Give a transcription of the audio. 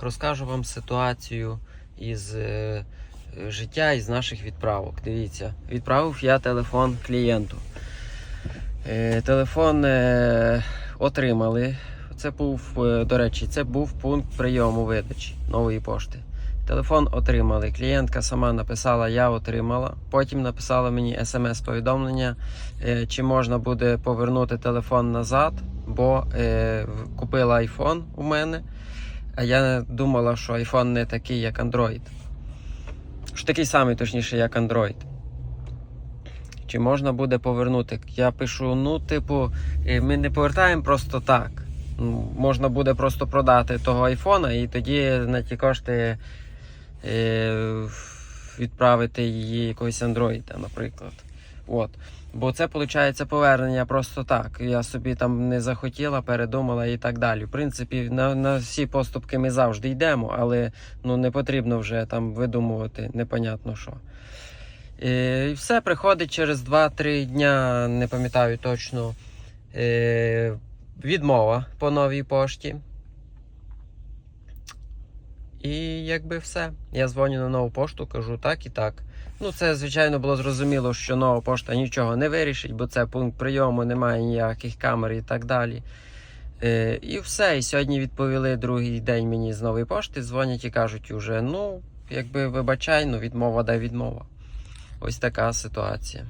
Розкажу вам ситуацію із е, життя із наших відправок. Дивіться, відправив я телефон клієнту. Е, телефон е, отримали. Це був, до речі, це був пункт прийому видачі нової пошти. Телефон отримали. Клієнтка сама написала, я отримала. Потім написала мені смс-повідомлення, чи можна буде повернути телефон назад, бо купила iPhone у мене. А я думала, що iPhone не такий, як Android. Що такий самий, точніше, як Android. Чи можна буде повернути? Я пишу: ну, типу, ми не повертаємо просто так. Ну, Можна буде просто продати того айфона і тоді на ті кошти е, відправити її якогось Android, наприклад. От. Бо це виходить повернення просто так. Я собі там не захотіла, передумала і так далі. В принципі, на, на всі поступки ми завжди йдемо, але ну, не потрібно вже там видумувати непонятно що. І все приходить через 2-3 дня, не пам'ятаю точно. Е, відмова по новій пошті. І якби все. Я дзвоню на нову пошту, кажу так і так. Ну, це, звичайно, було зрозуміло, що нова пошта нічого не вирішить, бо це пункт прийому, немає ніяких камер і так далі. Е, і все. І сьогодні відповіли другий день мені з нової пошти, дзвонять і кажуть уже, ну, якби вибачай, ну відмова да відмова. Ось така ситуація.